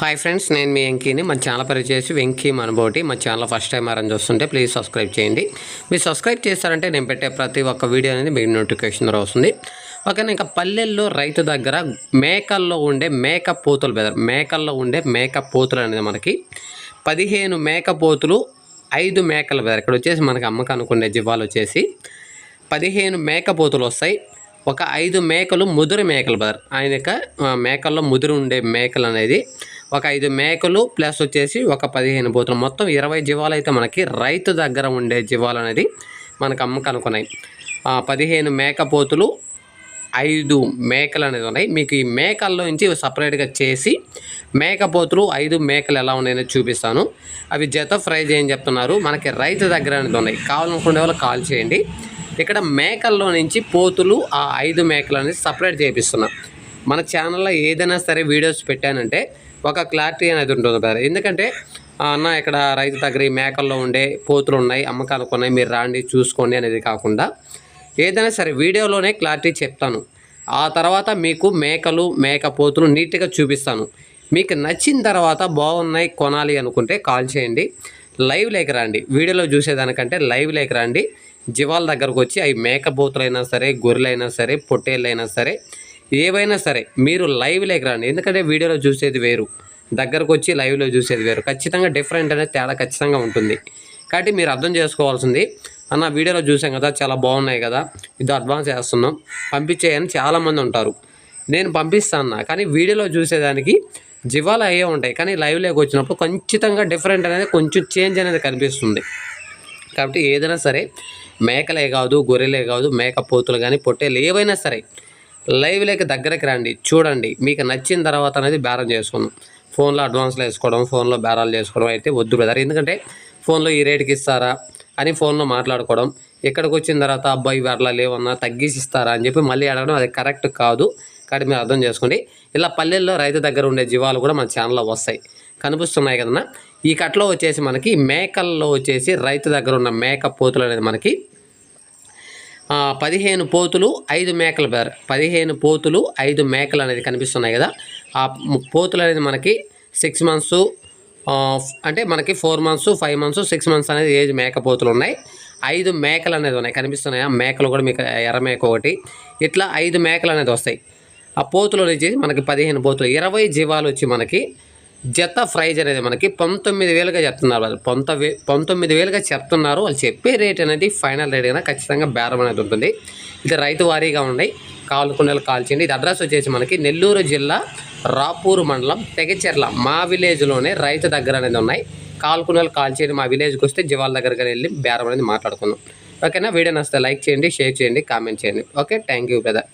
Hi friends నేను మీ వెంకీని. మన channel పేరు చేసి వెంకీ మనబోటి మా ఛానల్ ఫస్ట్ టైం అరెంజ్ చూస్తుంటే ప్లీజ్ సబ్స్క్రైబ్ చేయండి. మీరు సబ్స్క్రైబ్ చేస్తారంటే నేను పెట్టే ప్రతి ఒక్క వీడియో అనేది మీకు నోటిఫికేషన్ ద్వారా వస్తుంది. ఓకేనా ఇంకా పల్లెల్లో రైతు దగ్గర మేకల్లో ఉండే మేక పోతులు బెదర్ మేకల్లో ఉండే మేక పోతులు అనేది మనకి పదిహేను మేక పోతులు ఐదు మేకల బెదర్ ఇక్కడ వచ్చేసి మనకి అమ్మకు అనుకునే జివ్వాలు వచ్చేసి పదిహేను మేక పోతులు వస్తాయి. ఒక ఐదు మేకలు ముదురు మేకలు బదర్ ఆయన యొక్క మేకల్లో ముదురు ఉండే మేకలు అనేది ఒక ఐదు మేకలు ప్లస్ వచ్చేసి ఒక పదిహేను పోతులు మొత్తం ఇరవై జీవాలు అయితే మనకి రైతు దగ్గర ఉండే జీవాలు అనేది మనకు అమ్మకానికి ఉన్నాయి ఆ, పదిహేను మేకపోతులు ఐదు మేకలు అనేది ఉన్నాయి. మీకు ఈ మేకల్లో నుంచి సపరేట్గా చేసి మేకపోతులు ఐదు మేకలు ఎలా ఉన్నాయని చూపిస్తాను. అవి జత ఫ్రై చేయని చెప్తున్నారు. మనకి రైతు దగ్గర అనేది ఉన్నాయి. కావాలనుకునే వాళ్ళు కాల్ చేయండి. ఇక్కడ మేకల్లో నుంచి పోతులు ఆ ఐదు మేకలు అనేది సపరేట్ చేపిస్తున్నాను మన ఛానల్లో ఏదైనా సరే వీడియోస్ పెట్టానంటే ఒక క్లారిటీ అనేది ఉంటుంది బ్రదర్ ఎందుకంటే అన్న ఇక్కడ రైతు దగ్గర మేకల్లో ఉండే పోతులు ఉన్నాయి అమ్మకాలు ఉన్నాయి మీరు రాండి చూసుకోండి అనేది కాకుండా ఏదైనా సరే వీడియోలోనే క్లారిటీ చెప్తాను. ఆ తర్వాత మీకు మేకలు మేక పోతులు నీట్గా చూపిస్తాను. మీకు నచ్చిన తర్వాత బాగున్నాయి కొనాలి అనుకుంటే కాల్ చేయండి. లైవ్ లేక రండి. వీడియోలో చూసేదానికంటే లైవ్ లేక రండి. జీవాల దగ్గరకు వచ్చి అవి మేక పోతులైనా సరే గొర్రెలైనా సరే పొట్టేళ్ళైనా సరే ఏవైనా సరే మీరు లైవ్ లేక రండి. ఎందుకంటే వీడియోలో చూసేది వేరు. దగ్గరకు వచ్చి లైవ్లో చూసేది వేరు. ఖచ్చితంగా డిఫరెంట్ అనేది తేడా ఖచ్చితంగా ఉంటుంది. కాబట్టి మీరు అర్థం చేసుకోవాల్సింది అన్న వీడియోలో చూసాం కదా చాలా బాగున్నాయి కదా ఇది అడ్వాన్స్ చేస్తున్నాం పంపించేయని చాలామంది ఉంటారు. నేను పంపిస్తాను కానీ వీడియోలో చూసేదానికి జీవాలు అయ్యే ఉంటాయి. కానీ లైవ్లోకి వచ్చినప్పుడు ఖచ్చితంగా డిఫరెంట్ అనేది కొంచెం చేంజ్ అనేది కనిపిస్తుంది. కాబట్టి ఏదైనా సరే మేకలే కాదు గొర్రెలే కాదు మేక పోతులు కానీ పొట్టేలు ఏవైనా సరే లైవ్లోకి దగ్గరికి రండి చూడండి. మీకు నచ్చిన తర్వాత అనేది బేరం చేసుకుందాం. ఫోన్లో అడ్వాన్స్లు వేసుకోవడం ఫోన్లో బేరాలు చేసుకోవడం అయితే వద్దు బ్రదర్. ఎందుకంటే ఫోన్లో ఈ రేటుకి ఇస్తారా అని ఫోన్లో మాట్లాడుకోవడం ఇక్కడికి వచ్చిన తర్వాత అబ్బాయి అట్లా లేవన్నా తగ్గించి ఇస్తారా అని చెప్పి మళ్ళీ అడగడం అది కరెక్ట్ కాదు. కాబట్టి మీరు అర్థం చేసుకోండి. ఇలా పల్లెల్లో రైతు దగ్గర ఉండే జీవాలు కూడా మన ఛానల్లో వస్తాయి. కనిపిస్తున్నాయి కదన్నా? ఈ కట్లో వచ్చేసి మనకి మేకల్లో వచ్చేసి రైతు దగ్గర ఉన్న మేక పోతులు అనేది మనకి పదిహేను పోతులు ఐదు మేకలు బేర్ పదిహేను పోతులు ఐదు మేకలు అనేది కనిపిస్తున్నాయి కదా. ఆ పోతులు అనేది మనకి సిక్స్ మంత్స్ అంటే మనకి four months five months six months అనేది ఏజ్ మేక పోతులు ఉన్నాయి. ఐదు మేకలు అనేది ఉన్నాయి. కనిపిస్తున్నాయి? ఆ మేకలు కూడా మీకు ఎర్ర మేక ఒకటి. ఇట్లా ఐదు మేకలు అనేది వస్తాయి. ఆ పోతులు వచ్చేసి మనకి పదిహేను పోతులు. ఇరవై జీవాలు వచ్చి మనకి జత ప్రైజ్ అనేది మనకి పంతొమ్మిది వేలుగా చెప్తున్నారు వాళ్ళు. పంతొమ్మిది పంతొమ్మిది వేలుగా చెప్తున్నారు. వాళ్ళు చెప్పే రేట్ అనేది ఫైనల్ రేట్ అయినా ఖచ్చితంగా బేరం అనేది ఉంటుంది. ఇది రైతు వారీగా ఉన్నాయి కావాలనుకునే వాళ్ళు ఇది అడ్రస్ వచ్చేసి మనకి నెల్లూరు జిల్లా రాపూరు మండలం తెగచెర్ల మా విలేజ్లోనే రైతు దగ్గర అనేది ఉన్నాయి. కావాలనుకునే కాల్చేయండి. మా విలేజ్కి వస్తే జీవాల దగ్గరికి వెళ్ళి బేరం అనేది మాట్లాడుకుందాం. ఓకేనా? వీడియో నచ్చితే లైక్ చేయండి షేర్ చేయండి కామెంట్ చేయండి. ఓకే? Thank you brother.